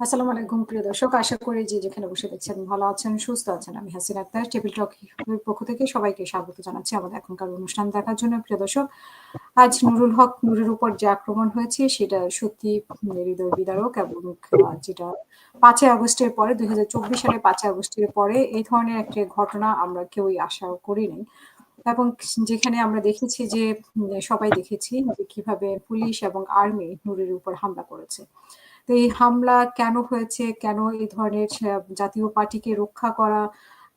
আসসালামু আলাইকুম, প্রিয় দর্শক। আশা করি যে যেখানে বসে দেখছেন, ভালো আছেন, সুস্থ আছেন। আমি হাসিন আক্তার, টেবিল টক পক্ষ থেকে সবাইকে স্বাগত জানাচ্ছি আমাদের এখনকার অনুষ্ঠান দেখার জন্য, প্রিয় দর্শক। আজ নুরুল হক, নুরের উপর যে আক্রমণ হয়েছে, সেটা সত্যি হৃদয় বিদারক এবং যেটা পাঁচই আগস্টের পরে, দুই সালে পাঁচই আগস্টের পরে এই ধরনের একটা ঘটনা আমরা কেউই আশা করিনি। এবং যেখানে আমরা দেখেছি যে, সবাই দেখেছি যে কীভাবে পুলিশ এবং আর্মি নূরের উপর হামলা করেছে। তো এই হামলা কেন হয়েছে? কেন এই ধরনের জাতীয় পার্টিকে রক্ষা করা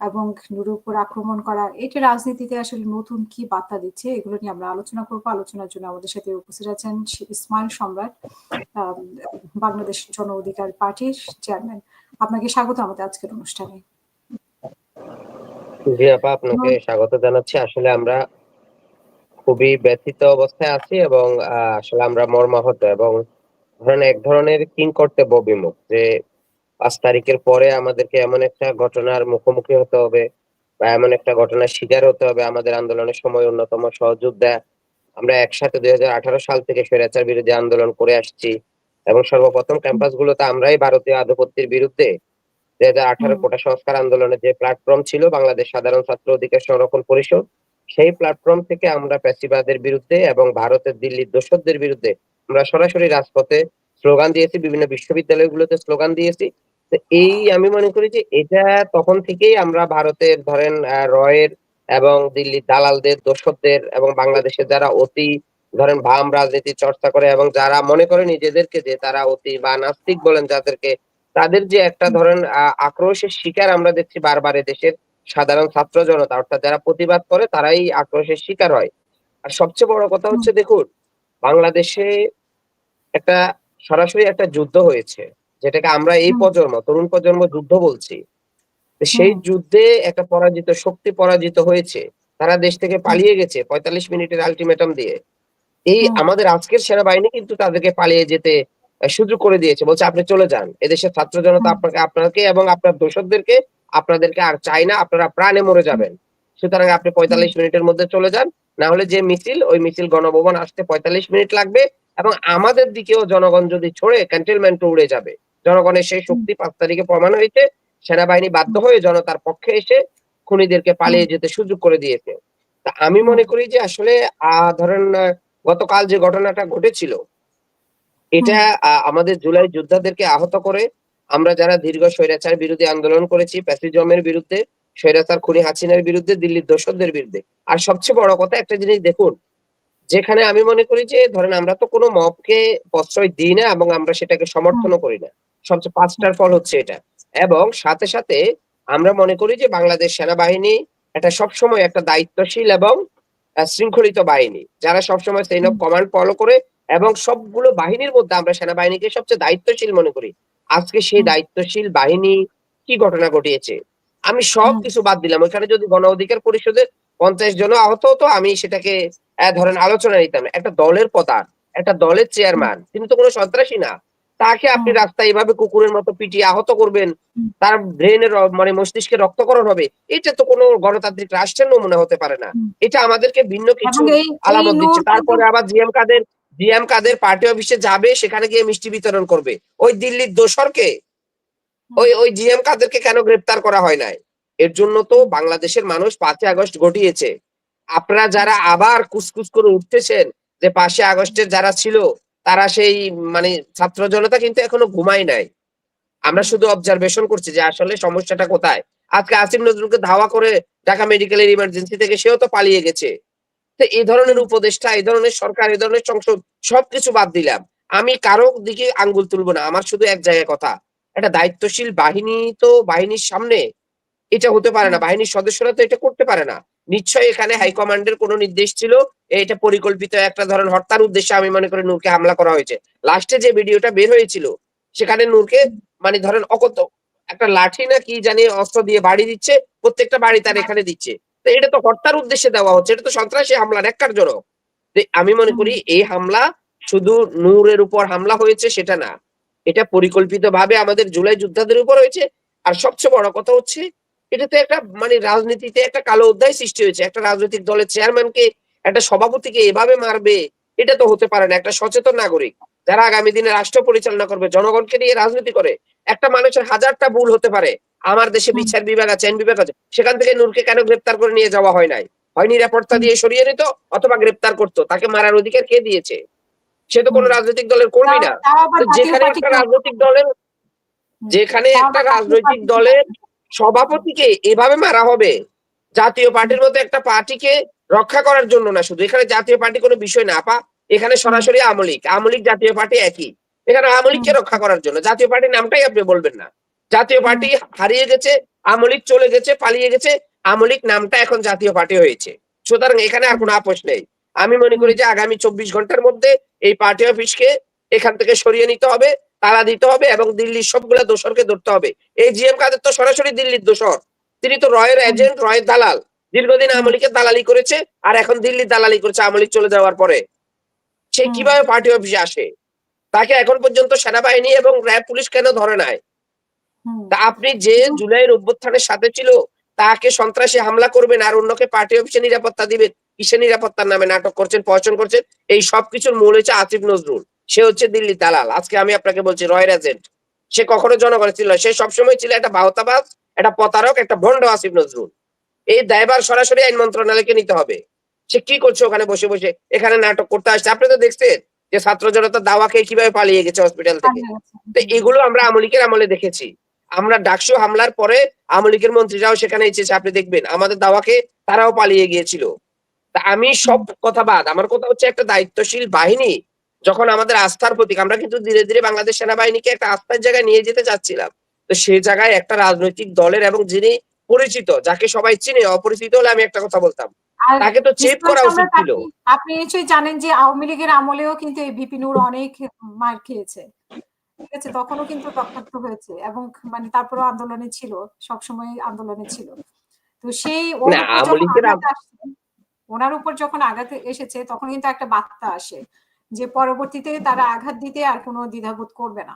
এবং নুরের উপর আক্রমণ করা? এটা রাজনীতিতে আসলে নতুন কি বার্তা দিচ্ছে? এগুলো নিয়ে আমরা আলোচনা করব। আলোচনার জন্য আমাদের সাথে উপস্থিত আছেন ইসমাইল সম্রাট বাংলাদেশ জন অধিকার পার্টির চেয়ারম্যান। আপনাকে স্বাগত আমাদের আজকের অনুষ্ঠানে। জি আপা, আপনাকে স্বাগত জানাচ্ছি। আসলে আমরা খুবই ব্যথিত অবস্থায় আছি এবং আসলে আমরা মর্মাহত এবং ধরেন এক ধরনের কিং কর্তব্য বিমুখ যে পাঁচ তারিখের পরে আমাদেরকে এমন একটা ঘটনার মুখোমুখি হতে হবে বা এমন একটা ঘটনার শিকার হতে হবে আমাদের আন্দোলনের সময় অন্যতম সহযোদ্ধা। আমরা একসাথে দুই আঠারো সাল থেকে স্বৈরাচার বিরোধী আন্দোলন করে আসছি এবং সর্বপ্রথম ক্যাম্পাস গুলোতে আমরাই ভারতীয় আধিপত্যের বিরুদ্ধে দুই হাজার আঠারো কোটা সংস্কার আন্দোলনের যে প্ল্যাটফর্ম ছিল বাংলাদেশ সাধারণ ছাত্র অধিকার সংরক্ষণ পরিষদ সেই প্ল্যাটফর্ম থেকে আমরা প্যাসিবাদের বিরুদ্ধে এবং ভারতের দিল্লির দোষদের বিরুদ্ধে আমরা সরাসরি রাজপথে স্লোগান দিয়েছি, বিভিন্ন বিশ্ববিদ্যালয়গুলোতে স্লোগান দিয়েছি। এই আমি মনে করি যে এটা তখন থেকেই আমরা ভারতের ধরেন রয়ের এবং দিল্লির দালালদের দোষদের এবং বাংলাদেশের যারা অতি ধরেন বাম রাজনীতি চর্চা করে এবং যারা মনে করে নিজেদেরকে যে তারা অতি বা নাস্তিক বলেন যাদেরকে, তাদের যে একটা ধরেন আক্রোশের শিকার আমরা দেখছি বারবার দেশের সাধারণ ছাত্র জনতা, অর্থাৎ যারা প্রতিবাদ করে তারাই আক্রোশের শিকার হয়। আর সবচেয়ে বড় কথা হচ্ছে, দেখুন, বাংলাদেশে একটা সরাসরি একটা যুদ্ধ হয়েছে যেটাকে আমরা এই প্রজন্ম তরুণ প্রজন্ম যুদ্ধ বলছি। সেই যুদ্ধে একটা পরাজিত শক্তি পরাজিত হয়েছে তারা দেশ থেকে পালিয়ে গেছে পঁয়তাল্লিশ মিনিটের আলটিমেটাম দিয়ে। এই আমাদের আজকের সেনাবাহিনী কিন্তু তাদেরকে পালিয়ে যেতে সুযোগ করে দিয়েছে বলছে আপনি চলে যান। এদেশের ছাত্র জনতা আপনাকে আপনাকে এবং আপনার দোষকদেরকে আপনাদেরকে আর চাই না আপনারা প্রাণে মরে যাবেন। সুতরাং আপনি পঁয়তাল্লিশ মিনিটের মধ্যে চলে যান না হলে যে মিছিল ওই মিছিল গণভবন আসতে পঁয়তাল্লিশ মিনিট লাগবে এবং আমাদের দিকেও জনগণ যদি ছড়ে ক্যান্টেলমেন্ট উড়ে যাবে। জনগণের সেই শক্তি পাঁচ তারিখে প্রমাণ হয়েছে। সেনাবাহিনী বাধ্য হয়ে জনতার পক্ষে এসে খুনিদেরকে পালিয়ে যেতে সুযোগ করে দিয়েছে। তা আমি মনে করি যে আসলে ধরেন গতকাল যে ঘটনাটা ঘটেছিল এটা আমাদের জুলাই যোদ্ধাদেরকে আহত করে আমরা যারা দীর্ঘ স্বৈরাচার বিরোধী আন্দোলন করেছি প্যাসিজমের বিরুদ্ধে স্বৈরাচার খুনি হাসিনার বিরুদ্ধে দিল্লির দোষদের বিরুদ্ধে। আর সবচেয়ে বড় কথা একটা জিনিস দেখুন যেখানে আমি মনে করি যে ধরেন আমরা তো কোনো মবকে প্রশ্রয় দিই না এবং আমরা সেটাকে সমর্থনও করি না। সবচেয়ে পাঁচটার ফল হচ্ছে এটা। এবং সাথে সাথে আমরা মনে করি যে বাংলাদেশ সেনাবাহিনী একটা সবসময় একটা দায়িত্বশীল এবং শৃঙ্খলিত বাহিনী। যারা সবসময় সেই কমান্ড ফলো করে এবং সবগুলো বাহিনীর মধ্যে আমরা সেনাবাহিনীকে সবচেয়ে দায়িত্বশীল মনে করি। আজকে সেই দায়িত্বশীল বাহিনী কি ঘটনা ঘটিয়েছে? আমি সব কিছু বাদ দিলাম। ওইখানে যদি গণ অধিকার পরিষদের পঞ্চাশ জন আহত হতো আমি সেটাকে ধরেন আলোচনা নিতাম একটা দলের প্রধান একটা দলের চেয়ারম্যান তিনি তো কোনো সন্ত্রাসী না তাকে আপনি রাস্তায় এভাবে কুকুরের মতো পিটিয়ে আহত করবেন তার ব্রেনের মানে মস্তিষ্কে রক্তকরণ হবে এটা তো কোনো গণতান্ত্রিক রাষ্ট্রের নমুনা হতে পারে না। এটা আমাদেরকে ভিন্ন কিছু আলামত দিচ্ছে। তারপরে আবার GM Kader GM Kader party অফিসে যাবে সেখানে গিয়ে মিষ্টি বিতরণ করবে। ওই দিল্লির দোসরকে? ওই ওই জিএম কাদেরকে কেন গ্রেপ্তার করা হয় নাই? এর জন্য তো বাংলাদেশের মানুষ পাঁচই আগস্ট ঘটিয়েছে। আপনারা যারা আবার কুসকুস করে উঠতেছেন যে পাঁচই আগস্টের যারা ছিল, তারা সেই মানে ছাত্র জনতা কিন্তু এখনও ঘুমায় নাই। আমরা শুধু অবজারভেশন করছি যে আসলে সমস্যাটা কোথায়। আজকে আসিম নজরুলকে ধাওয়া করে ঢাকা মেডিকেলের ইমার্জেন্সি থেকে সেও তো পালিয়ে গেছে। তো এই ধরনের উপদেষ্টা, এই ধরনের সরকার, এই ধরনের সংসদ, সবকিছু বাদ দিলাম। আমি কারও দিকে আঙ্গুল তুলবো না, আমার শুধু এক জায়গায় কথা। একটা দায়িত্বশীল বাহিনী তো বাহিনীর সামনে, এটা হতে পারে না। বাহিনীর সদস্যরা তো এটা করতে পারে না। নিশ্চয়ই এখানে হাইকমান্ডের কোন নির্দেশ ছিল। এটা পরিকল্পিত একটা ধরনের হত্যার উদ্দেশ্যে আমি মনে করি নূরকে হামলা করা হয়েছে। লাস্টে যে ভিডিওটা বের হয়েছিল, সেখানে নূরকে মানে ধরেন অকত, একটা লাঠি না কি জানি অস্ত্র দিয়ে বাড়ি দিচ্ছে, প্রত্যেকটা বাড়ি তার এখানে দিচ্ছে। তো এটা তো হত্যার উদ্দেশ্যে দেওয়া হচ্ছে, এটা তো সন্ত্রাসী হামলার হামলা ন্যাক্কারজনক আমি মনে করি এই হামলা শুধু নূরের উপর হামলা হয়েছে সেটা না। এটা পরিকল্পিত ভাবে আমাদের জুলাই যোদ্ধাদের উপর হয়েছে। আর সবচেয়ে বড় কথা হচ্ছে এটাতে একটা মানে রাজনীতিতে একটা কালো অধ্যায় সৃষ্টি হয়েছে। একটা রাজনৈতিক দলের চেয়ারম্যানকে একটা সভাপতিকে এভাবে মারবে এটা তো হতে পারে না। একটা সচেতন নাগরিক যারা আগামী দিনে রাষ্ট্র পরিচালনা করবে জনগণকে নিয়ে রাজনীতি করে একটা মানুষের হাজারটা ভুল হতে পারে। আমার দেশে বিচার বিভাগ আছে আইন বিভাগ আছে সেখান থেকে নূরকে কেন গ্রেপ্তার করে নিয়ে যাওয়া হয় নাই? হয় নিরাপত্তা দিয়ে সরিয়ে নিত অথবা গ্রেপ্তার করতো? তাকে মারার অধিকার কে দিয়েছে? সে তো কোনো রাজনৈতিক দলের কর্মী না। যেখানে একটা রাজনৈতিক দলের যেখানে একটা রাজনৈতিক দলের সভাপতিকে এভাবে মারা হবে? জাতীয় পার্টির মতো একটা পার্টিকে রক্ষা করার জন্য না শুধু। এখানে জাতীয় পার্টি কোনো বিষয় না আপা। এখানে সরাসরি আমলিক আমলিক জাতীয় পার্টি একই। এখানে আমলিককে রক্ষা করার জন্য। জাতীয় পার্টির নামটাই আপনি বলবেন না। জাতীয় পার্টি হারিয়ে গেছে আমলিক চলে গেছে পালিয়ে গেছে আমলিক নামটা এখন জাতীয় পার্টি হয়েছে। সুতরাং এখানে আর কোনো আপোষ নেই। আমি মনে করি যে আগামী চব্বিশ ঘণ্টার মধ্যে এই পার্টি অফিসকে এখান থেকে সরিয়ে নিতে হবে। তালা দিতে হবে এবং দিল্লির সবগুলা দোষরকে ধরতে হবে। এই জিএম কাদের তো সরাসরি দিল্লির দোষর। তিনি তো রয়ের এজেন্ট রয়ের দালাল। দীর্ঘদিন হুম। আমলিকের দালালি করেছে আর এখন দিল্লির দালালি করেছে আমলিক চলে যাওয়ার পরে। সে কীভাবে পার্টি অফিসে আসে? তাকে এখন পর্যন্ত সেনাবাহিনী এবং র্যাব পুলিশ কেন ধরে নাই? তা আপনি যে জুলাইয়ের অভ্যুত্থানের সাথে ছিল তাকে সন্ত্রাসী হামলা করবেন আর অন্যকে পার্টি অফিসে নিরাপত্তা দিবেন কিসে নিরাপত্তার নামে নাটক করছেন পয়সন করছেন এই সব কিছুর মূল হচ্ছে আসিফ নজরুল। সে হচ্ছে দিল্লি দালাল। আজকে আমি আপনাকে বলছি রয়ের এজেন্ট সে কখনো জনগণের ছিল। সে সবসময় ছিল একটা বাহতাবাজ একটা প্রতারক একটা ভণ্ড আসিফ নজরুল। এই দায়ভার সরাসরি আইন মন্ত্রণালয়কে নিতে হবে। সে কি করছে ওখানে বসে বসে? এখানে নাটক করতে আসছে। আপনি তো দেখছেন যে ছাত্র জনতা দাওয়া খেয়ে কীভাবে পালিয়ে গেছে হসপিটাল থেকে। তো এগুলো আমরা আমলিকের আমলে দেখেছি। আমরা ডাকসু হামলার পরে আমলিকের মন্ত্রীরাও সেখানে এসেছে আপনি দেখবেন। আমাদের দাওয়াকে তারাও পালিয়ে গিয়েছিল। তা আমি সব কথা বাদ। আমার কথা হচ্ছে একটা দায়িত্বশীল বাহিনী যখন আমাদের আস্থার প্রতীক আমরা কিন্তু ধীরে ধীরে বাংলাদেশ সেনাবাহিনীকে একটা আস্থার জায়গায় নিয়ে যেতে চাচ্ছিলাম। তো সেই জায়গায় একটা রাজনৈতিক দলের এবং যিনি পরিচিত যাকে সবাই চিনে অপরিচিত হলে আমি একটা কথা বলতাম। তাকে তো চেপ করা উচিত ছিল। আপনি- নিশ্চয়ই জানেন যে আওয়ামী লীগের আমলেও কিন্তু এই বিপিনুর অনেক মার খেয়েছে। ঠিক আছে? তখনও কিন্তু রক্তাক্ত হয়েছে এবং মানে তারপরেও আন্দোলনে ছিল সবসময় আন্দোলনে ছিল। তো সেই ওনার উপর যখন আঘাত এসেছে তখন কিন্তু একটা বার্তা আসে। যে পরবর্তীতে তারা আঘাত দিতে আর কোনো দ্বিধাবোধ করবে না।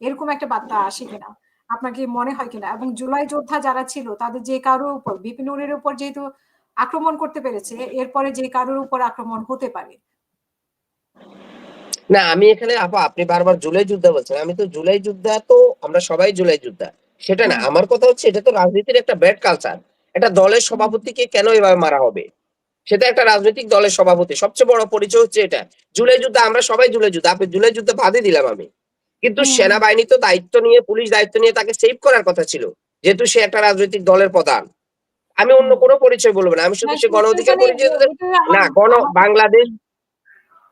এরকম একটা বার্তা আসে কিনা? আপনাকে মনে হয় কিনা? এবং জুলাই যোদ্ধা যারা ছিল তাদের যে কারোর উপর বিপিনুরের উপর যেহেতু আক্রমণ করতে পেরেছে এরপরে যে কারোর উপর আক্রমণ হতে পারে? না আমি এখানে আপা আপনি বারবার জুলাই যুদ্ধ বলছেন। আমি তো জুলাই যুদ্ধা তো আমরা সবাই জুলাই যুদ্ধা। সেটা না আমার কথা হচ্ছে এটা তো রাজনীতির একটা ব্যাড কালচার। এটা দলের সভাপতিকে কেন এভাবে মারা হবে? সেটা একটা রাজনৈতিক দলের সভাপতি। সবচেয়ে বড় পরিচয় হচ্ছে এটা। জুলাই যুদ্ধ আমরা সবাই জুলাই যুদ্ধ। আপনি জুলাই যুদ্ধ বাদে দিলাম আমি। কিন্তু। সেনাবাহিনী তো দায়িত্ব নিয়ে পুলিশ দায়িত্ব নিয়ে তাকে সেভ করার কথা ছিল। যেহেতু সে একটা রাজনৈতিক দলের প্রধান। আমি অন্য। কোনো পরিচয় বলব না। আমি শুধু না, সে গণ অধিকার সেখানে পরিচয় না গণ বাংলাদেশ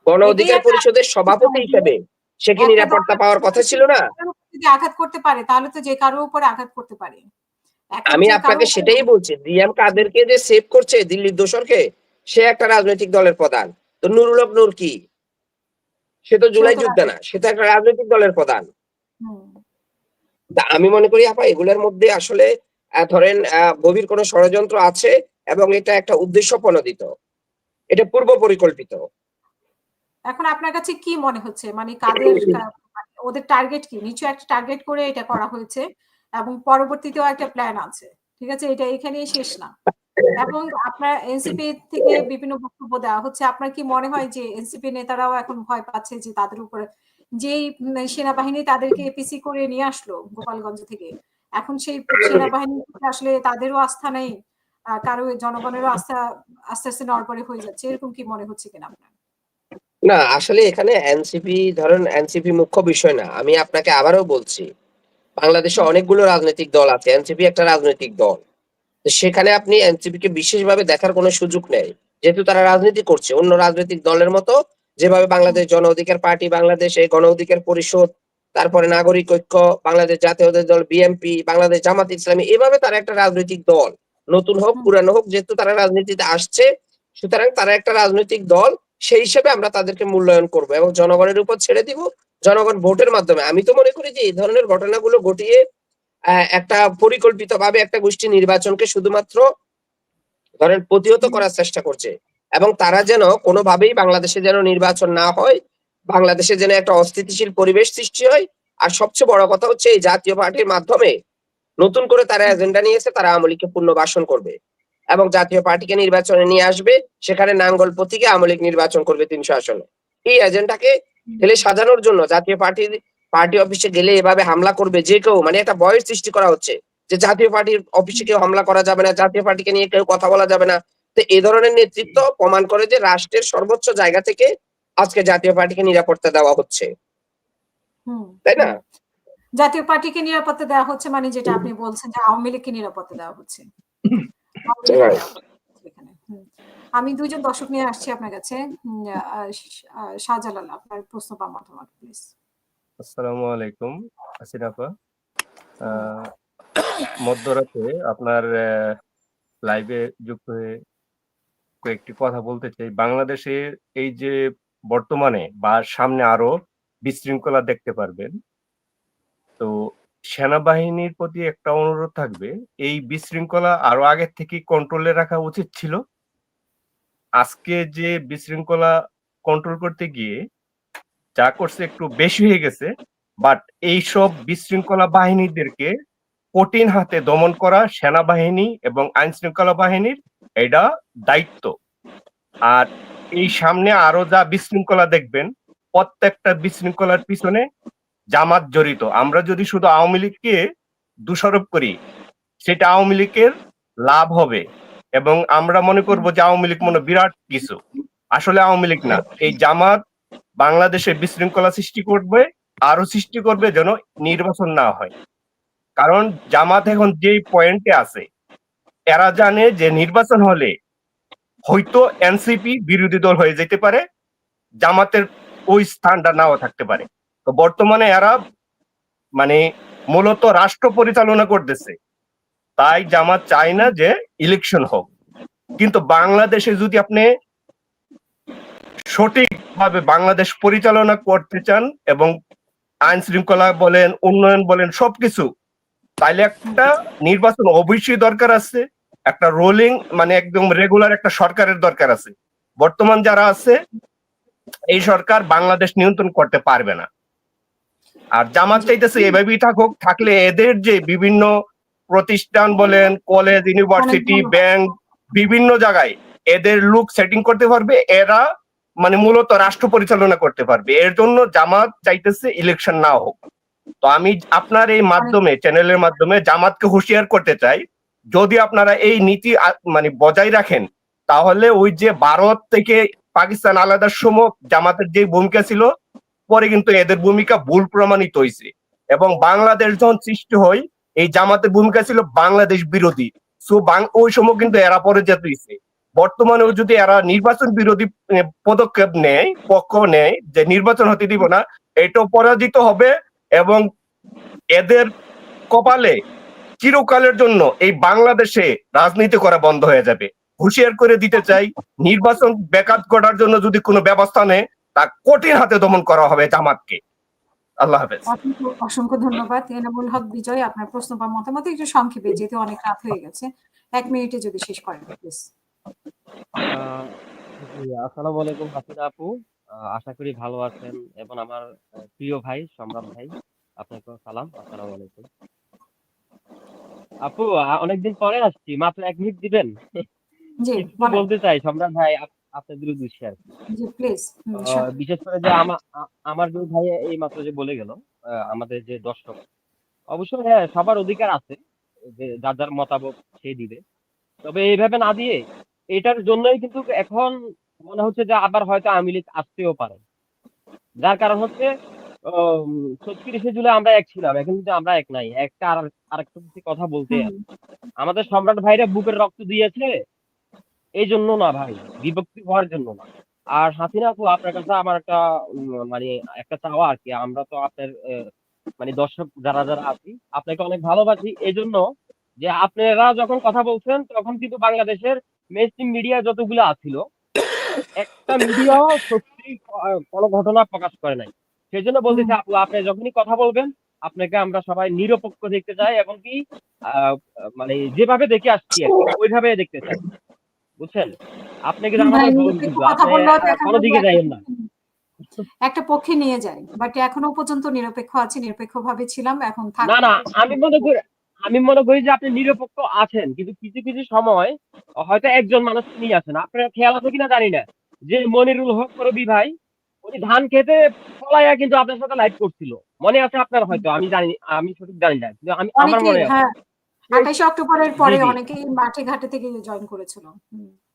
গণ অধিকার পরিষদের সভাপতি হিসেবে সে কি নিরাপত্তা পাওয়ার কথা ছিল না? যদি আঘাত করতে পারে তাহলে তো যে কারোর উপর আঘাত করতে পারে। আমি আপনাকে সেটাই বলছি। ডিএম কাদেরকে যে সেভ করছে দিল্লির দোসরকে সে একটা রাজনৈতিক দলের প্রধান। তো নুরুল নূর কি? সে তো জুলাই যুদ্ধ না সে তো একটা রাজনৈতিক দলের প্রধান। আমি মনে করি আপা এগুলোর মধ্যে আসলে ধরেন গভীর কোনো ষড়যন্ত্র আছে এবং এটা একটা উদ্দেশ্য প্রণোদিত। এটা পূর্ব পরিকল্পিত। এখন আপনার কাছে কি মনে হচ্ছে? মানে কাদের মানে ওদের টার্গেট কি? নিচু একটা টার্গেট করে এটা করা হয়েছে এবং পরবর্তীতেও একটা প্ল্যান আছে। ঠিক আছে? এটা এখানেই শেষ না। এবং আপনার এনসিপি থেকে বিভিন্ন বক্তব্য দেওয়া হচ্ছে। আপনার কি মনে হয় যে এনসিপি নেতারাও এখন ভয় পাচ্ছে যে তাদের উপরে যেই সেনাবাহিনী তাদেরকে এপিসি করে নিয়ে আসলো গোপালগঞ্জ থেকে, এখন সেই সেনাবাহিনী আসলে তাদেরও আস্থা নেই কারও জনগণেরও আস্থা আস্তে আস্তে নড়বড়ে হয়ে যাচ্ছে, এরকম কি মনে হচ্ছে কিনা আপনার? না, আসলে এখানে এনসিপি ধরেন এনসিপি মুখ্য বিষয় না, আমি আপনাকে আবারও বলছি, বাংলাদেশে অনেকগুলো রাজনৈতিক দল আছে এনসিপি একটা রাজনৈতিক দল। সেখানে আপনি এনসিপি কে বিশেষভাবে দেখার কোনো সুযোগ নেই। যেহেতু তারা রাজনীতি করছে, অন্য রাজনৈতিক দলের মতো, যেভাবে বাংলাদেশ জন অধিকার পার্টি, বাংলাদেশ এই গণ অধিকার পরিষদ, তারপরে নাগরিক ঐক্য, বাংলাদেশ জাতীয় দল বিএনপি, বাংলাদেশ জামাত ইসলামী, এভাবে তারা একটা রাজনৈতিক দল। নতুন হোক, পুরানো হোক, যেহেতু তারা রাজনীতিতে আসছে, সুতরাং তারা একটা রাজনৈতিক দল, সেই হিসেবে আমরা তাদেরকে মূল্যায়ন করব এবং জনগণের উপর ছেড়ে দিব, জনগণ ভোটের মাধ্যমে। আমি তো মনে করি যে এই ধরনের ঘটনাগুলো ঘটিয়ে একটা পরিকল্পিতভাবে একটা গোষ্ঠী নির্বাচনকে শুধুমাত্র ধরেন প্রতিহত করার চেষ্টা করছে। এবং তারা যেন কোনোভাবেই বাংলাদেশে যেন নির্বাচন না হয় বাংলাদেশে যেন একটা অস্থিতিশীল পরিবেশ সৃষ্টি হয়। আর সবচেয়ে বড় কথা হচ্ছে এই জাতীয় পার্টির মাধ্যমে নতুন করে তারা এজেন্ডা নিয়েছে তারা আওয়ামী লীগকে পুনর্বাসন করবে। এবং জাতীয় পার্টিকে নির্বাচনে নিয়ে আসবে সেখানে নাঙ্গল প্রতীকে আওয়ামী লীগ নির্বাচন করবে তিনশো আসনে। এই এজেন্ডাকে ছেলে সাজানোর জন্য জাতীয় পার্টির পার্টি অফিসে গেলে এভাবে হামলা করবে যে কেউ মানে একটা ভয়ের সৃষ্টি করা হচ্ছে যে জাতীয় পার্টির অফিসে কেউ হামলা করা যাবে না জাতীয় পার্টিকে নিয়ে কেউ কথা বলা যাবে না। তো এই ধরনের নেতৃত্ব প্রমাণ করে যে রাষ্ট্রের সর্বোচ্চ জায়গা থেকে আজকে জাতীয় পার্টিকে নিরাপত্তা দেওয়া হচ্ছে। হুম, তাই না? জাতীয় পার্টিকে নিরাপত্তা দেওয়া হচ্ছে মানে যেটা আপনি বলছেন যে আওয়ামী লীগকে নিরাপত্তা দেওয়া হচ্ছে। আমি দুইজন দর্শক নিয়ে আসছি আপনার কাছে শাহজালাল আপনার প্রশ্ন বা মতামত প্লিজ আসসালামু আলাইকুম আহ, মধ্যরাতে আপনার লাইভে যুক্ত হয়ে কয়েকটি কথা বলতে চাই। বাংলাদেশের এই যে বর্তমানে বা সামনে আরও বিশৃঙ্খলা দেখতে পারবেন তো সেনাবাহিনীর প্রতি একটা অনুরোধ থাকবে এই বিশৃঙ্খলা আরও আগের থেকে কন্ট্রোলে রাখা উচিত ছিল। আজকে যে বিশৃঙ্খলা কন্ট্রোল করতে গিয়ে যা করছে একটু বেশি হয়ে গেছে বাট এইসব বিশৃঙ্খলা বাহিনীদেরকে কঠিন হাতে দমন করা সেনাবাহিনী এবং আইন শৃঙ্খলা বাহিনীর এটা দায়িত্ব। আর এই সামনে আরও যা বিশৃঙ্খলা দেখবেন, প্রত্যেকটা বিশৃঙ্খলার পিছনে জামাত জড়িত। আমরা যদি শুধু আওয়ামী লীগকে দোষারোপ করি, সেটা আওয়ামী লীগের লাভ হবে। এবং আমরা মনে করব যে আওয়ামী লীগ মনে বিরাট কিছু। আসলে আওয়ামী লীগ না, এই জামাত বাংলাদেশে বিশৃঙ্খলা সৃষ্টি করবে, আরও সৃষ্টি করবে যেন নির্বাচন না হয়। কারণ জামাত এখন যেই পয়েন্টে আছে, এরা জানে যে নির্বাচন হলে হয়তো এনসিপি বিরোধী দল হয়ে যেতে পারে, জামাতের ওই স্থানটা নাও থাকতে পারে। তো বর্তমানে এরা মানে মূলত রাষ্ট্র পরিচালনা করতেছে, তাই জামাত চায় না যে ইলেকশন হোক। কিন্তু বাংলাদেশে যদি আপনি সঠিকভাবে বাংলাদেশ পরিচালনা করতে চান এবং আইন শৃঙ্খলা বলেন উন্নয়ন বলেন সবকিছু তাইলে একটা নির্বাচন অবশ্যই দরকার আছে একটা রোলিং মানে একদম রেগুলার একটা সরকারের দরকার আছে। বর্তমান যারা আছে এই সরকার বাংলাদেশ নিয়ন্ত্রণ করতে পারবে না। আর জামাত চাইতেছে এভাবেই থাকুক থাকলে এদের যে বিভিন্ন প্রতিষ্ঠান বলেন কলেজ ইউনিভার্সিটি ব্যাংক বিভিন্ন জায়গায় এদের লুক সেটিং করতে পারবে এরা মানে মূলত রাষ্ট্র পরিচালনা করতে পারবে। এর জন্য জামাত চাইতেছে ইলেকশন না হোক। তো আমি আপনার এই মাধ্যমে চ্যানেলের মাধ্যমে জামাতকে হুঁশিয়ার করতে চাই। যদি আপনারা এই নীতি মানে বজায় রাখেন, তাহলে ওই যে ভারত থেকে পাকিস্তান আলাদার সময় জামাতের যে ভূমিকা ছিল, পরে কিন্তু এদের ভূমিকা ভুল প্রমাণিত হয়েছে এবং বাংলাদেশ যখন সৃষ্টি হয়, এই জামাতের ভূমিকা ছিল বাংলাদেশ বিরোধী। সো ওই সময় কিন্তু এরা পরে যেতে হয়েছে বর্তমানেও যদি এরা নির্বাচন বিরোধী পদক্ষেপ নেয়, পক্ষ নেয়, যে নির্বাচন হতে দিব না এটাও পরাজিত হবে এবং এদের কপালে চিরকালের জন্য এই বাংলাদেশে রাজনীতি করা বন্ধ হয়ে যাবে। হুঁশিয়ার করে দিতে চাই, নির্বাচন ব্যাঘাত করার জন্য যদি কোনো ব্যবস্থা নেয়, তা কঠিন হাতে দমন করা হবে জামাতকে। আল্লাহ হাফেজ। অসংখ্য ধন্যবাদ। এনামুল হক বিজয়, আপনার প্রশ্ন বা মতামত একটু সংক্ষেপে, যেহেতু অনেক রাত হয়ে গেছে, এক মিনিটে যদি শেষ করেন প্লিজ আহ, জি, আসসালামু আলাইকুম হাসিনা আপু। আহ, আশা করি ভালো আছেন এবং আমার আহ, প্রিয় ভাই সম্রাট ভাই আপনাকেও সালাম আসসালামু আলাইকুম। আপু আ- অনেকদিন পরে আসছি মাত্র এক মিনিট দিবেন? জি একটু বলেন বলতে চাই সম্রাট ভাই আপ- আপনাদের উদ্দেশ্যে আর কি। জি প্লিজ বিশেষ করে যে আমার আ- আমার যে ভাই এই মাত্র যে বলে গেল আমাদের যে দর্শক অবশ্যই হ্যাঁ সবার অধিকার আছে যে যার যার মতামত সে দিবে। তবে এইভাবে না দিয়ে এটার জন্যই কিন্তু এখন মনে হচ্ছে যে আবার হয়তো আওয়ামী লীগ আসতেও পারে। যার কারণ হচ্ছে ছত্রিশে জুলাই আমরা এক ছিলাম এখন কিন্তু আমরা এক নাই। একটা আর আরেকটা কথা বলতে আমাদের সম্রাট ভাইরা বুকের রক্ত দিয়েছে এই জন্য না ভাই বিভক্তি হওয়ার জন্য না। আর হাসিনা আপু আপনার কাছে আমার একটা মানে একটা চাওয়া আর কি আমরা তো আপনার মানে দর্শক যারা যারা আছি আপনাকে অনেক ভালোবাসি। এই জন্য যে আপনারা যখন কথা বলছেন তখন কিন্তু বাংলাদেশের মেইনস্ট্রিম মিডিয়া যতগুলো আছিল একটা মিডিয়াও সত্যি কোনো ঘটনা প্রকাশ করে নাই। সেই জন্য বলতেছি আপু আপনি যখনই কথা বলবেন আপনাকে আমরা সবাই নিরপেক্ষ দেখতে চাই এবং কি মানে যেভাবে দেখে আসছি ওইভাবে দেখতে চাই। বুঝছেন? আপনি দেখা কোনো দিকে যাইয়েন না। একটা পক্ষে নিয়ে যায় বাট এখনও পর্যন্ত নিরপেক্ষ আছি নিরপেক্ষ ভাবে ছিলাম এখন না না আমি মনে করি আমি মনে করি যে আপনি নিরপেক্ষ আছেন কিন্তু কিছু কিছু সময় হয়তো একজন মানুষ নিয়ে আছেন আপনার খেয়াল আছে কিনা জানি না। যে মনিরুল হক রবি ভাই উনি ধান খেতে পলাইয়া কিন্তু আপনার সাথে লাইভ করছিল। মনে আছে আপনার হয়তো? আমি জানি আমি সঠিক জানি না কিন্তু আমি আমার মনে আছে। হ্যাঁ। আঠাশে অক্টোবরের পরে জি, জি। অনেকেই মাঠে ঘাটে থেকে জয়েন করেছিল।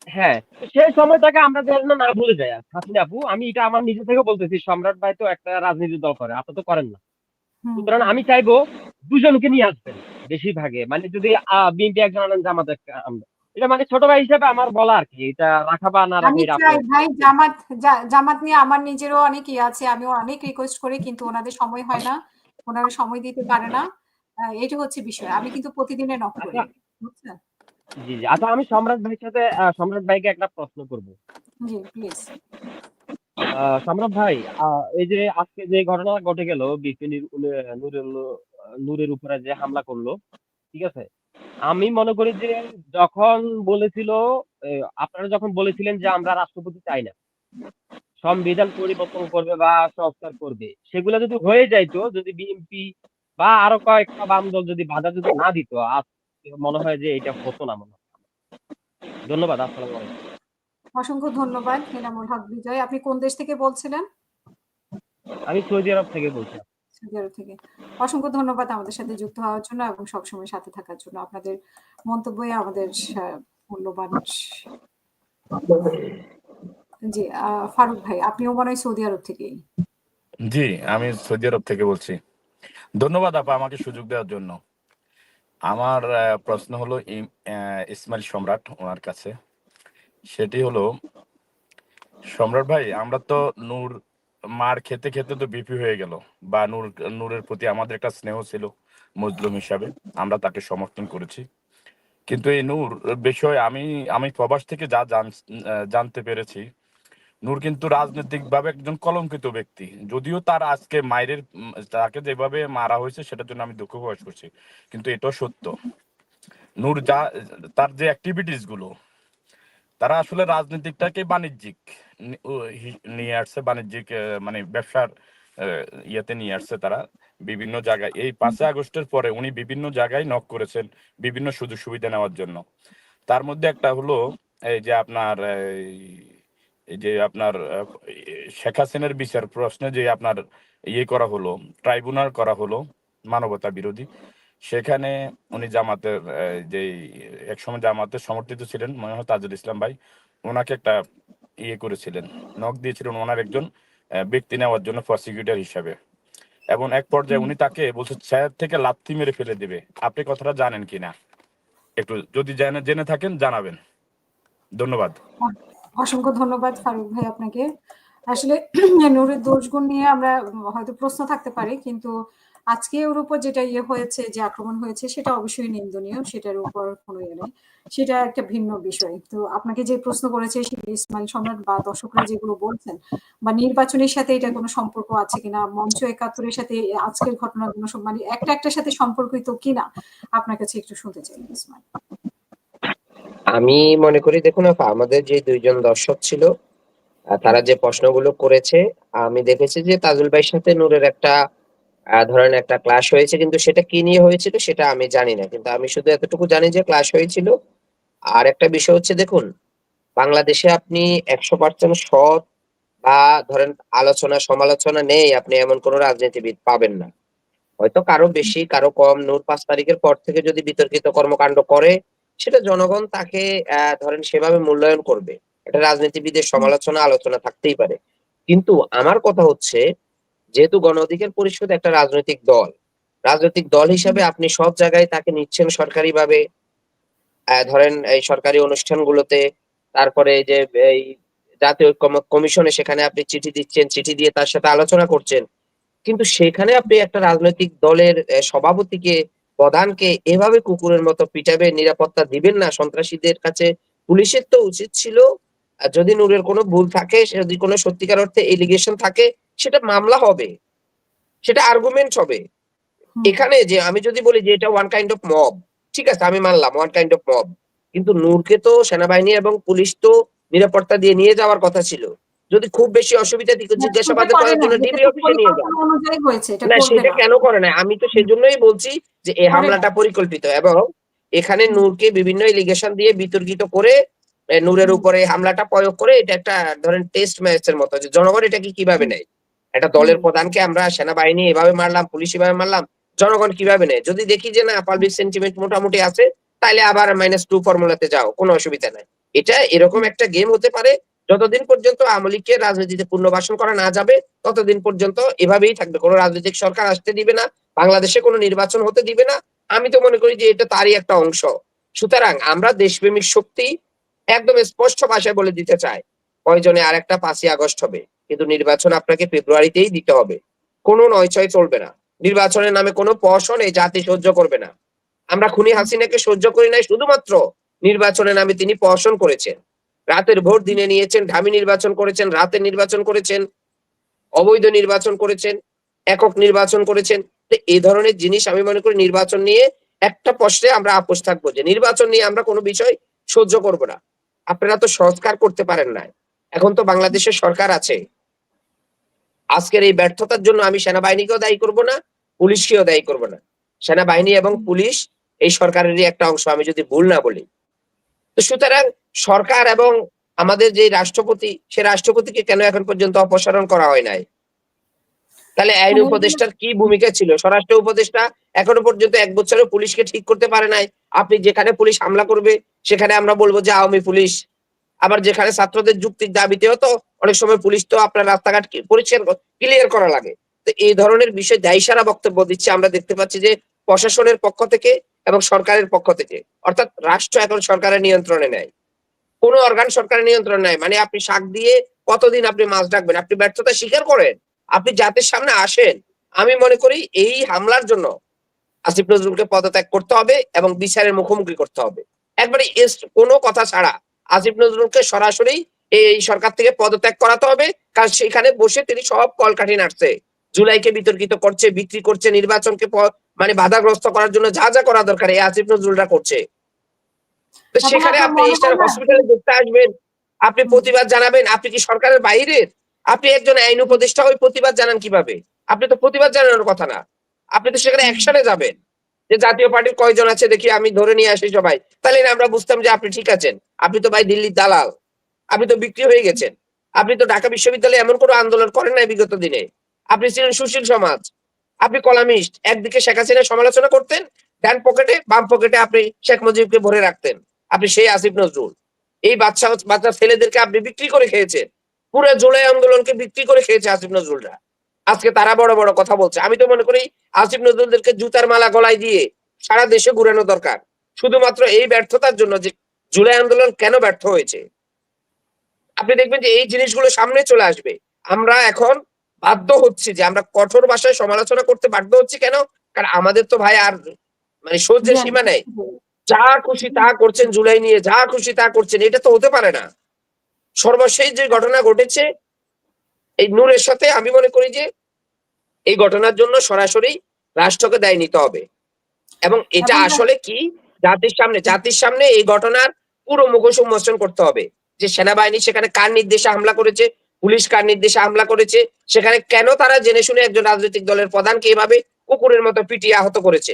হ্যাঁ তো সেই সময়টাকে আমরা যেন না ভুলে যাই। হাসিনা আপু আমি এটা আমার নিজে থেকে বলতেছি সম্রাট ভাই তো একটা রাজনীতির দল করে আপনি তো করেন না। সুতরাং আমি চাইব দুজনকে নিয়ে আসবেন বেশিরভাগে। মানে যদি বিএনপি একজন আনেন জামাত এটা মানে ছোট ভাই হিসেবে আমার বলা আর কি এটা রাখা বা না আমি ভাই জামাত জামাত নিয়ে আমার নিজেরও অনেক ইয়ে আছে আমিও অনেক রিকোয়েস্ট করি কিন্তু ওনাদের সময় হয় না ওনারা সময় দিতে পারে না। এটা হচ্ছে বিষয় আমি কিন্তু প্রতিদিনে নক করি আচ্ছা। জি জি। আচ্ছা আমি সম্রাট ভাইয়ের সাথে সম্রাট ভাইকে একটা প্রশ্ন করব। জি প্লিজ সম্রাট ভাই এই যে আজকে যে ঘটনা ঘটে গেল বিপি নূরের উপরে যে হামলা করল, ঠিক আছে? আমি মনে করি যে যখন বলেছিল আপনারা যখন বলেছিলেন যে আমরা রাষ্ট্রপতি চাই না, সংবিধান পরিবর্তন করবে বা সংস্কার করবে, সেগুলো যদি হয়ে যাইতো, যদি বিএনপি বা আরও কয়েকটা বাম দল যদি বাধা যদি না দিত মনে হয় যে এটা হতো না মনে হয়। ধন্যবাদ, আসসালামু আলাইকুম। অসংখ্য ধন্যবাদ এনামুল হক বিজয়। আপনি কোন দেশ থেকে বলছিলেন? আমি সৌদি আরব থেকে বলছি সৌদি আরব থেকে। অসংখ্য ধন্যবাদ আমাদের সাথে যুক্ত হওয়ার জন্য এবং সবসময় সাথে থাকার জন্য। আপনাদের মন্তব্যই আমাদের মূল্যবান জি আহ, ফারুক ভাই আপনিও মনে হয় সৌদি আরব থেকেই? জি আমি সৌদি আরব থেকে বলছি। ধন্যবাদ আপা আমাকে সুযোগ দেওয়ার জন্য। আমার আহ, প্রশ্ন হলো আহ, ইসমাইল সম্রাট ওনার কাছে। সেটি হলো, সম্রাট ভাই, আমরা তো নূর, মার খেতে খেতে তো বিপি হয়ে গেল বা নূর, নূরের প্রতি আমাদের একটা স্নেহ ছিল মজলুম হিসাবে, আমরা তাকে সমর্থন করেছি। কিন্তু এই নূর বিষয় আমি আমি প্রবাস থেকে যা জানতে পেরেছি, নূর কিন্তু রাজনৈতিক ভাবে একজন কলঙ্কিত ব্যক্তি। যদিও তার আজকে মায়ের তাকে যেভাবে মারা হয়েছে সেটার জন্য আমি দুঃখ প্রকাশ করছি, কিন্তু এটাও সত্য। নূর যা, তার যে অ্যাক্টিভিটিসগুলো তারা আসলে রাজনীতিকটাকে বাণিজ্যিক নিয়ে আসছে বাণিজ্যিক মানে ব্যবসার ইয়েতে নিয়ে আসছে তারা বিভিন্ন জায়গায়। এই পাঁচই আগস্টের পরে উনি বিভিন্ন জায়গায় নক করেছেন বিভিন্ন সুযোগ সুবিধা নেওয়ার জন্য। তার মধ্যে একটা হলো এই যে আপনার এই- যে আপনার শেখ হাসিনার বিচার প্রশ্নে যে আপনার ইয়ে করা হলো ট্রাইব্যুনাল করা হলো মানবতা বিরোধী সেখানে উনি জামাতের যে একসময় জামাতের সমর্থিত ছিলেন মনে হয় তাজুল ইসলাম ভাই ওনাকে একটা ইয়ে করেছিলেন নক দিয়েছিলেন ওনার একজন ব্যক্তি নেওয়ার জন্য প্রসিকিউটর হিসাবে। এবং এক পর্যায়ে উনি তাকে বলছে ছায়ার থেকে লাথি মেরে ফেলে দিবে আপনি কথাটা জানেন কিনা একটু যদি জেনে জেনে থাকেন জানাবেন। ধন্যবাদ। অসংখ্য ধন্যবাদ ফারুক ভাই আপনাকে। আসলে নূরের দোষগুণ নিয়ে আমরা হয়তো প্রশ্ন থাকতে পারে কিন্তু আজকে ওর উপর যেটা ইয়ে হয়েছে, যে আক্রমণ হয়েছে, সেটা অবশ্যই নিন্দনীয়, সেটার উপর কোনো ইয়ে নেই। সেটা একটা ভিন্ন বিষয়। তো আপনাকে যে প্রশ্ন করেছে সেটা ইসমাইল সম্রাট বা দর্শকরা যেগুলো বলছেন, বা নির্বাচনের সাথে এটা কোনো সম্পর্ক আছে কিনা, মঞ্চ একাত্তরের সাথে আজকের ঘটনাগুলো সব মানে একটা একটার সাথে সম্পর্কিত কিনা, আপনার কাছে একটু শুনতে চাই, ইসমাইল। আমি মনে করি, দেখুন আপা, আমাদের যে দুইজন দর্শক ছিল তারা যে প্রশ্নগুলো করেছে, আমি দেখেছি যে তাজুল ভাইয়ের সাথে নূরের একটা ধরেন একটা ক্লাস হয়েছে, কিন্তু সেটা কি নিয়ে হয়েছিল সেটা আমি জানি না। কিন্তু আমি শুধু এতটুকু জানি যে ক্লাস হয়েছিল। আর একটা বিষয় হচ্ছে, দেখুন, বাংলাদেশে আপনি একশো পার্সেন্ট সৎ বা ধরেন আলোচনা, সমালোচনা নেই, আপনি এমন কোন রাজনীতিবিদ পাবেন না। হয়তো কারও বেশি, কারও কম, নূর পাঁচ তারিখের পর থেকে যদি বিতর্কিত কর্মকাণ্ড করে, সেটা জনগণ তাকে ধরেন সেভাবে মূল্যায়ন করবে। এটা রাজনীতিবিদের সমালোচনা, আলোচনা থাকতেই পারে। কিন্তু আমার কথা হচ্ছে যেহেতু গণ অধিকার পরিষদ একটা রাজনৈতিক দল। রাজনৈতিক দল হিসাবে আপনি সব জায়গায় তাকে নিচ্ছেন সরকারি ভাবে ধরেন এই সরকারি অনুষ্ঠানগুলোতে, তারপরে যে, এই জাতীয় কমিশনে সেখানে আপনি চিঠি দিচ্ছেন, চিঠি দিয়ে তার সাথে আলোচনা করছেন। কিন্তু সেখানে আপনি একটা রাজনৈতিক দলের সভাপতিকে, প্রধানকে এভাবে কুকুরের মতো পিটাবে, নিরাপত্তা দিবেন না। সন্ত্রাসীদের কাছে পুলিশের তো উচিত ছিল। যদি নূরের কোনো ভুল থাকে যদি কোনো সত্যিকার অর্থে এলিগেশন থাকে সেটা মামলা হবে সেটা আর্গুমেন্ট হবে। এখানে যে আমি যদি বলি যে এটা ওয়ান কাইন্ড অফ মব ঠিক আছে আমি মানলাম ওয়ান কাইন্ড অফ মব কিন্তু নূরকে তো সেনাবাহিনী এবং পুলিশ তো নিরাপত্তা দিয়ে নিয়ে যাওয়ার কথা ছিল। যদি খুব বেশি অসুবিধা জিজ্ঞাসাবাদের করার জন্য ডিবি অফিসে নিয়ে যান। না সেটা কেন করে না? আমি তো সেজন্যই বলছি যে এই হামলাটা পরিকল্পিত এবং এখানে। নূরকে বিভিন্ন এলিগেশন দিয়ে বিতর্কিত করে নূরের উপরে হামলাটা প্রয়োগ করে এটা একটা ধরেন টেস্ট ম্যাচের মতো। যে জনগণ এটাকে কীভাবে নেয়? একটা দলের প্রধানকে আমরা সেনাবাহিনী এভাবে মারলাম পুলিশ এভাবে মারলাম জনগণ কীভাবে নেয়? যদি দেখি যে না পাবলিক সেন্টিমেন্ট মোটামুটি আছে তাহলে আবার মাইনাস টু ফর্মুলাতে যাও কোনো অসুবিধা নাই। এটা এরকম একটা গেম হতে পারে যতদিন পর্যন্ত আওয়ামী লীগকে রাজনীতিতে পুনর্বাসন করা না যাবে ততদিন পর্যন্ত এভাবেই থাকবে। কোনো রাজনৈতিক সরকার আসতে দিবে না বাংলাদেশে কোনো নির্বাচন হতে দিবে না। আমি তো মনে করি যে এটা তারই একটা অংশ। সুতরাং আমরা দেশপ্রেমিক শক্তি একদম স্পষ্ট ভাষায় বলে দিতে চাই প্রয়োজনে আর একটা পাঁচই আগস্ট হবে। কিন্তু নির্বাচন আপনাকে ফেব্রুয়ারিতেই দিতে হবে। কোনো নয় ছয় চলবে না। নির্বাচনের নামে কোনো পশন এই জাতি সহ্য করবে না। আমরা খুনি হাসিনাকে সহ্য করি নাই, শুধুমাত্র নির্বাচনের নামে তিনি পশন করেছেন। রাতের ভোট দিনে নিয়েছেন ঢামি নির্বাচন করেছেন, রাতে নির্বাচন করেছেন, অবৈধ নির্বাচন করেছেন, একক নির্বাচন করেছেন। এই ধরনের জিনিস আমি মনে করি নির্বাচন নিয়ে একটা প্রশ্নে আমরা আপোষ থাকব যে নির্বাচন নিয়ে আমরা কোনো বিষয় সহ্য করব না। আপনারা তো সংস্কার করতে পারেন না এখন তো বাংলাদেশের সরকার আছে। আজকের এই ব্যর্থতার জন্য আমি সেনাবাহিনীকেও দায়ী করব না পুলিশকেও দায়ী করব না। সেনাবাহিনী এবং পুলিশ এই সরকারেরই একটা অংশ আমি যদি ভুল না বলি। তো সুতরাং সরকার এবং আমাদের যে রাষ্ট্রপতি সে রাষ্ট্রপতিকে কেন এখন পর্যন্ত অপসারণ করা হয় নাই? তাহলে আইন উপদেষ্টার কি ভূমিকা ছিল? স্বরাষ্ট্র উপদেষ্টা এখনও পর্যন্ত এক বছরে পুলিশকে ঠিক করতে পারে নাই। আপনি যেখানে পুলিশ হামলা করবে সেখানে আমরা বলব যে আওয়ামী পুলিশ আবার যেখানে ছাত্রদের যুক্তির দাবিতে হতো, অনেক সময় পুলিশ তো আপনার রাস্তাঘাট পরিষ্কার ক্লিয়ার করা লাগে। তো এই ধরনের বিষয় দায়সারা বক্তব্য দিচ্ছে, আমরা দেখতে পাচ্ছি যে প্রশাসনের পক্ষ থেকে এবং সরকারের পক্ষ থেকে, অর্থাৎ রাষ্ট্র এখন সরকারের নিয়ন্ত্রণে নেয়। কোন অর্গান সরকারের নিয়ন্ত্রণ নেয় মানে আপনি শাক দিয়ে কতদিন আপনি মাছ ডাকবেন? আপনি ব্যর্থতা স্বীকার করেন? আপনি জাতির সামনে আসেন? আমি মনে করি এই হামলার জন্য আসিফ নজরুলকে পদত্যাগ করতে হবে এবং বিচারের মুখোমুখি করতে হবে। একবারে কোনো কথা ছাড়া আসিফ নজরুলকে সরাসরি এই সরকার থেকে পদত্যাগ করাতে হবে। কারণ সেখানে বসে তিনি সব কলকাঠি নাড়ছে। জুলাইকে বিতর্কিত করছে বিক্রি করছে নির্বাচনকে মানে বাধাগ্রস্ত করার জন্য যা যা করা দরকার এই আসিফ নজরুলরা করছে। সেখানে আপনি? হসপিটালে দেখতে আসবেন আপনি প্রতিবাদ জানাবেন আপনি কি সরকারের বাইরের? আপনি একজন আইন উপদেষ্টা ওই প্রতিবাদ জানান কীভাবে? আপনি তো প্রতিবাদ জানানোর কথা না। আপনি তো সেখানে অ্যাকশনে যাবেন। যে জাতীয় পার্টির কয়জন আছে দেখি আমি ধরে নিয়ে আসি সবাই। তাহলে আমরা বুঝতাম যে আপনি ঠিক আছেন। আপনি তো ভাই দিল্লির দালাল। আপনি তো বিক্রি হয়ে গেছেন। আপনি তো ঢাকা বিশ্ববিদ্যালয়ে এমন কোনো আন্দোলন করেন নাই বিগত দিনে। আপনি ছিলেন সুশীল সমাজ। আপনি কলামিস্ট। একদিকে শেখ হাসিনা সমালোচনা করতেন, ডান পকেটে, বাম পকেটে আপনি শেখ মুজিবকে ভরে রাখতেন। আপনি সেই আসিফ নজরুল। এই বাচ্চা বাচ্চা ছেলেদেরকে আপনি বিক্রি করে খেয়েছেন। পুরো জুলাই আন্দোলনকে বিক্রি করে খেয়েছে আসিফ নজরুলরা। আজকে তারা বড় বড় কথা বলছে। আমি তো মনে করি আসিফ নজরুলদেরকে জুতার মালা গলায় দিয়ে সারা দেশে ঘুরানো দরকার। শুধুমাত্র এই ব্যর্থতার জন্য যে জুলাই আন্দোলন কেন ব্যর্থ হয়েছে? আপনি দেখবেন যে এই জিনিসগুলো সামনে চলে আসবে। আমরা এখন বাধ্য হচ্ছি যে আমরা কঠোর ভাষায় সমালোচনা করতে বাধ্য হচ্ছি কেন? কারণ আমাদের তো ভাই আর মানে সহ্যের সীমা নেই। যা খুশি তা করছেন জুলাই নিয়ে যা খুশি তা করছেন এটা তো হতে পারে না। সর্বশেষ যে ঘটনা ঘটেছে এই নূরের সাথে আমি মনে করি যে এই ঘটনার জন্য সরাসরি রাষ্ট্রকে দায় নিতে হবে। এবং এটা আসলে কি? জাতির সামনে জাতির সামনে এই ঘটনার পুরো মুখোশ উন্মোচন করতে হবে। যে সেনাবাহিনী সেখানে কার নির্দেশে হামলা করেছে পুলিশ কার নির্দেশে হামলা করেছে সেখানে কেন তারা জেনে শুনে একজন রাজনৈতিক দলের প্রধানকে এভাবে কুকুরের মতো পিটিয়ে আহত করেছে?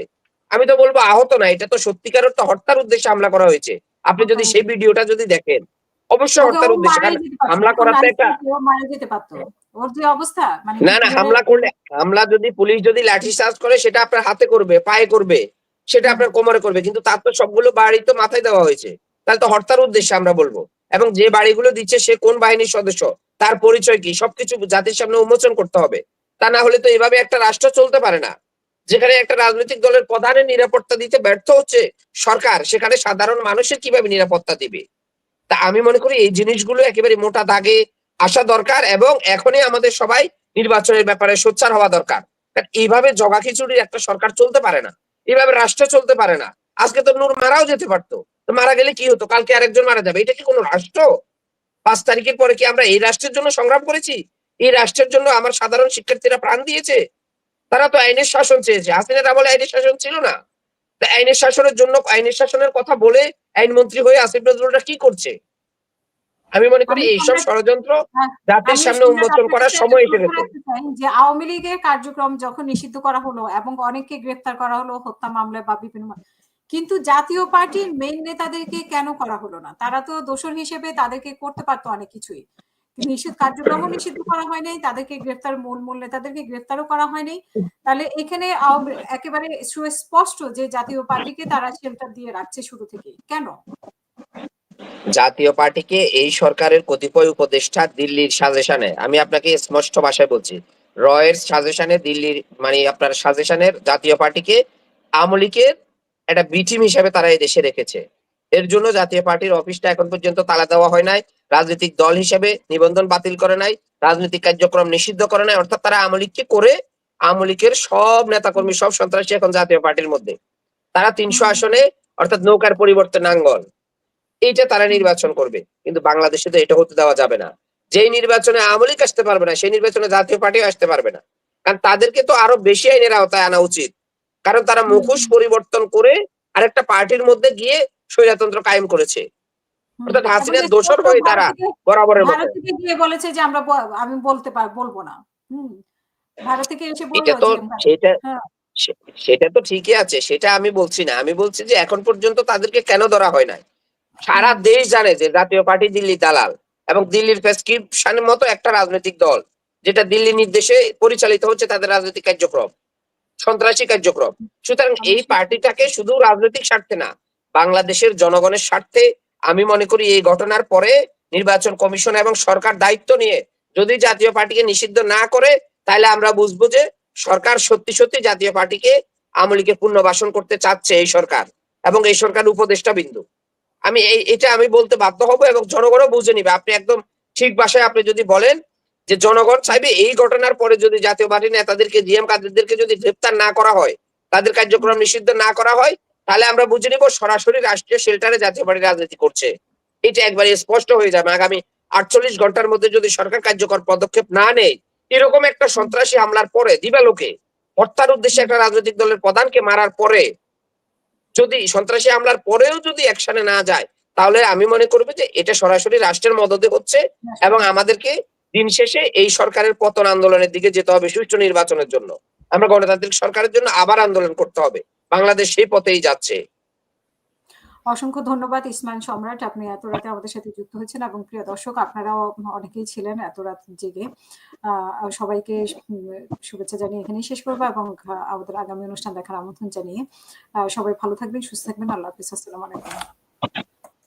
আমি তো বলব আহত না এটা তো সত্যিকার অর্থে হত্যার উদ্দেশ্যে হামলা করা হয়েছে। আপনি যদি সেই ভিডিওটা যদি দেখেন অবশ্যই হত্যার উদ্দেশ্যে। হামলা এখন করার তো নারী একটা ওর যে অবস্থা মানে না না হামলা করলে হামলা যদি পুলিশ যদি লাঠি চার্জ করে সেটা আপনার হাতে করবে পায়ে করবে সেটা আপনার কোমরে করবে কিন্তু তার তো সবগুলো বাড়ি তো মাথায় দেওয়া হয়েছে। তাহলে তো হত্যার উদ্দেশ্যে আমরা বলব। এবং যে বাড়িগুলো দিচ্ছে সে কোন বাহিনীর সদস্য তার পরিচয় কি সবকিছু জাতির সামনে উন্মোচন করতে হবে। তা না হলে তো এভাবে একটা রাষ্ট্র চলতে পারে না। যেখানে একটা রাজনৈতিক দলের প্রধানের নিরাপত্তা দিতে ব্যর্থ হচ্ছে সরকার সেখানে সাধারণ মানুষের কীভাবে নিরাপত্তা দিবে? তা আমি মনে করি এই জিনিসগুলো একেবারে মোটা দাগে আসা দরকার এবং এখনই আমাদের সবাই নির্বাচনের ব্যাপারে সোচ্চার হওয়া দরকার। এইভাবে জগা খিচুড়ির একটা সরকার চলতে পারে না। এইভাবে রাষ্ট্র চলতে পারে না। আজকে তো নূর মারাও যেতে পারতো। তো মারা গেলে কি হতো? কালকে আরেকজন মারা যাবে। এটা কি কোনো রাষ্ট্র? পাঁচ তারিখের পরে কি আমরা এই রাষ্ট্রের জন্য সংগ্রাম করেছি? এই রাষ্ট্রের জন্য আমার সাধারণ শিক্ষার্থীরা প্রাণ দিয়েছে? তারা তো আইনের শাসন চেয়েছে। হাসিনার আমলে আইনের শাসন ছিল না। আইনের শাসনের জন্য, আইনের শাসনের কথা বলে আইনমন্ত্রী হয়ে আসিফ নজরুলরা কি করছে? আমি মনে করি এইসব ষড়যন্ত্র হ্যাঁ, জাতির সামনে উন্মোচন করার সময় এসে গেছে যে আওয়ামী লীগের কার্যক্রম যখন নিষিদ্ধ করা হলো এবং অনেককে গ্রেফতার করা হলো হত্যা মামলায় বা বিভিন্ন কিন্তু জাতীয় পার্টির মেইন নেতাদেরকে কেন করা হলো না? তারা তো দোষর হিসেবে তাদেরকে করতে পারতো অনেক কিছুই। নিষিদ্ধ কার্যক্রমও নিষিদ্ধ করা হয় নাই তাদেরকে গ্রেফতার মূল মূল নেতাদেরকে গ্রেফতারও করা হয়নি তাহলে এখানে একেবারে সুস্পষ্ট যে জাতীয় পার্টিকে তারা শেল্টার দিয়ে রাখছে শুরু থেকেই। কেন? জাতীয় পার্টিকে এই সরকারের কতিপয় উপদেষ্টা দিল্লির সাজেশনে, আমি আপনাকে স্পষ্ট ভাষায় বলছি, রয়ের সাজেশনে দিল্লির মানে আপনার সাজেশনের জাতীয় পার্টিকে আমলিকের একটা বিটিম হিসাবে তারা এই দেশে রেখেছে। এর জন্য জাতীয় পার্টির অফিসটা এখন পর্যন্ত তালা দেওয়া হয় নাই, রাজনৈতিক দল হিসেবে নিবন্ধন বাতিল করে নাই, রাজনৈতিক কার্যক্রম নিষিদ্ধ করে নাই, অর্থাৎ তারা আমলিককে করে আমলিকের সব নেতাকর্মী, সব সন্ত্রাসী এখন জাতীয় পার্টির মধ্যে। তারা তিনশো আসনে, অর্থাৎ নৌকার পরিবর্তে নাঙ্গল এইটা তারা নির্বাচন করবে। কিন্তু বাংলাদেশে তো এটা হতে দেওয়া যাবে না। যেই নির্বাচনে আওয়ামী লীগ আসতে পারবে না সেই নির্বাচনে জাতীয় পার্টিও আসতে পারবে না। কারণ তাদেরকে তো আরও বেশি আইনের আওতায় আনা উচিত। কারণ তারা মুখোশ পরিবর্তন করে আরেকটা পার্টির মধ্যে গিয়ে স্বৈরতন্ত্র কায়েম করেছে। হুম। অর্থাৎ হাসিনার দোষর হয়ে তারা ভারত বরাবরের মতো। গিয়ে বলেছে যে আমরা আমি বলতে পার বলব না। ভারত থেকে এসে এটা তো সেটা হ্যাঁ। সেটা তো ঠিকই আছে সেটা আমি বলছি না। আমি বলছি যে এখন পর্যন্ত তাদেরকে কেন ধরা হয় নাই? সারা দেশ জানে যে জাতীয় পার্টি দিল্লি দালাল এবং দিল্লির প্রেসক্রিপশনের মতো একটা রাজনৈতিক দল যেটা দিল্লি নির্দেশে পরিচালিত হচ্ছে তাদের রাজনৈতিক কার্যক্রম সন্ত্রাসী কার্যক্রম। সুতরাং এই পার্টিটাকে শুধু রাজনৈতিক স্বার্থে না বাংলাদেশের জনগণের স্বার্থে আমি মনে করি এই ঘটনার পরে নির্বাচন কমিশন এবং সরকার দায়িত্ব নিয়ে যদি জাতীয় পার্টিকে নিষিদ্ধ না করে তাহলে আমরা বুঝব যে সরকার সত্যি সত্যি জাতীয় পার্টিকে আমলিকে পুনর্বাসন করতে চাচ্ছে এই সরকার এবং এই সরকার উপদেষ্টা বিন্দু। আমি এটা আমি বলতে বাধ্য হব এবং জনগণও বুঝে নিবে। আপনি একদম ঠিক ভাষায় আপনি যদি বলেন যে জনগণ চাইবে এই ঘটনার পরে যদি জাতীয় পার্টি নেতাদেরকে জিএম কাদেরকে যদি গ্রেপ্তার না করা হয়, তাদের কার্যক্রম নিষিদ্ধ না করা হয়, তাহলে আমরা বুঝে নিব সরাসরি রাষ্ট্রীয় শেল্টারে জাতীয় পার্টি রাজনীতি করছে। এটা একবারে স্পষ্ট হয়ে যাবে। আগামী আটচল্লিশ ঘণ্টার মধ্যে যদি সরকার কার্যকর পদক্ষেপ না নেয়, এরকম একটা সন্ত্রাসী হামলার পরে দিবালোকে হত্যার উদ্দেশ্যে একটা রাজনৈতিক দলের প্রধানকে মারার পরে যদি সন্ত্রাসী হামলার পরেও যদি অ্যাকশনে না যায়, তাহলে আমি মনে করব যে এটা সরাসরি রাষ্ট্রের মদতে হচ্ছে এবং আমাদেরকে দিন শেষে এই সরকারের পতন আন্দোলনের দিকে যেতে হবে সুষ্ঠু নির্বাচনের জন্য। আমরা গণতান্ত্রিক সরকারের জন্য আবার আন্দোলন করতে হবে। বাংলাদেশ সেই পথেই যাচ্ছে। অসংখ্য ধন্যবাদ ইসমান সম্রাট, আপনি এত রাতে আমাদের সাথে যুক্ত হয়েছেন এবং প্রিয় দর্শক, আপনারাও অনেকেই ছিলেন এত রাত জেগে। সবাইকে শুভেচ্ছা জানিয়ে এখানেই শেষ করব এবং আমাদের আগামী অনুষ্ঠান দেখার আমন্ত্রণ জানিয়ে সবাই ভালো থাকবেন, সুস্থ থাকবেন, আল্লাহ হাফিজ, আসসালাম আলাইকুম।